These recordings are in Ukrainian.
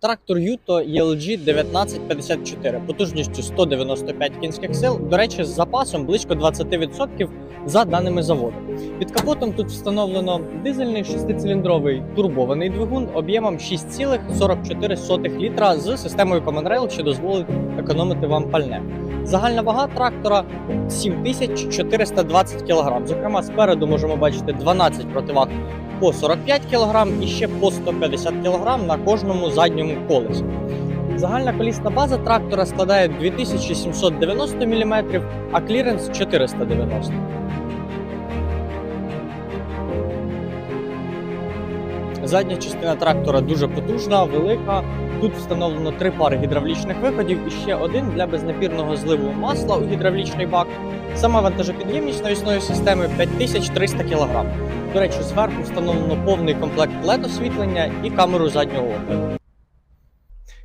Трактор Юто ELG 1954 потужністю 195 кінських сил. До речі, з запасом близько 20% за даними заводу. Під капотом тут встановлено дизельний шестициліндровий турбований двигун об'ємом 6,44 літра з системою Common Rail, що дозволить економити вам пальне. Загальна вага трактора 7420 кг. Зокрема, спереду можемо бачити 12 противаг по 45 кг і ще по 150 кг на кожному задньому колесі. Загальна колісна база трактора складає 2790 мм, а кліренс 490 Задня частина трактора дуже потужна, велика. Тут встановлено три пари гідравлічних виходів і ще один для безнапірного зливу масла у гідравлічний бак. Сама вантажопідємність навісної системи 5300 кг. До речі, зверху встановлено повний комплект led освітлення і камеру заднього огляду.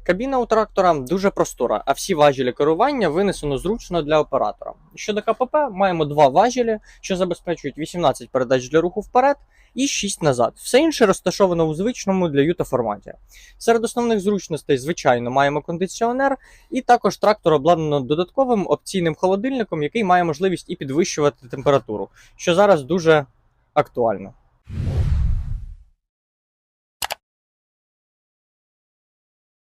Кабіна у трактора дуже простора, а всі важелі керування винесено зручно для оператора. Щодо КПП, маємо два важелі, що забезпечують 18 передач для руху вперед і 6 назад. Все інше розташовано у звичному для юта форматі. Серед основних зручностей, звичайно, маємо кондиціонер, і також трактор обладнано додатковим опційним холодильником, який має можливість і підвищувати температуру, що зараз дуже актуально.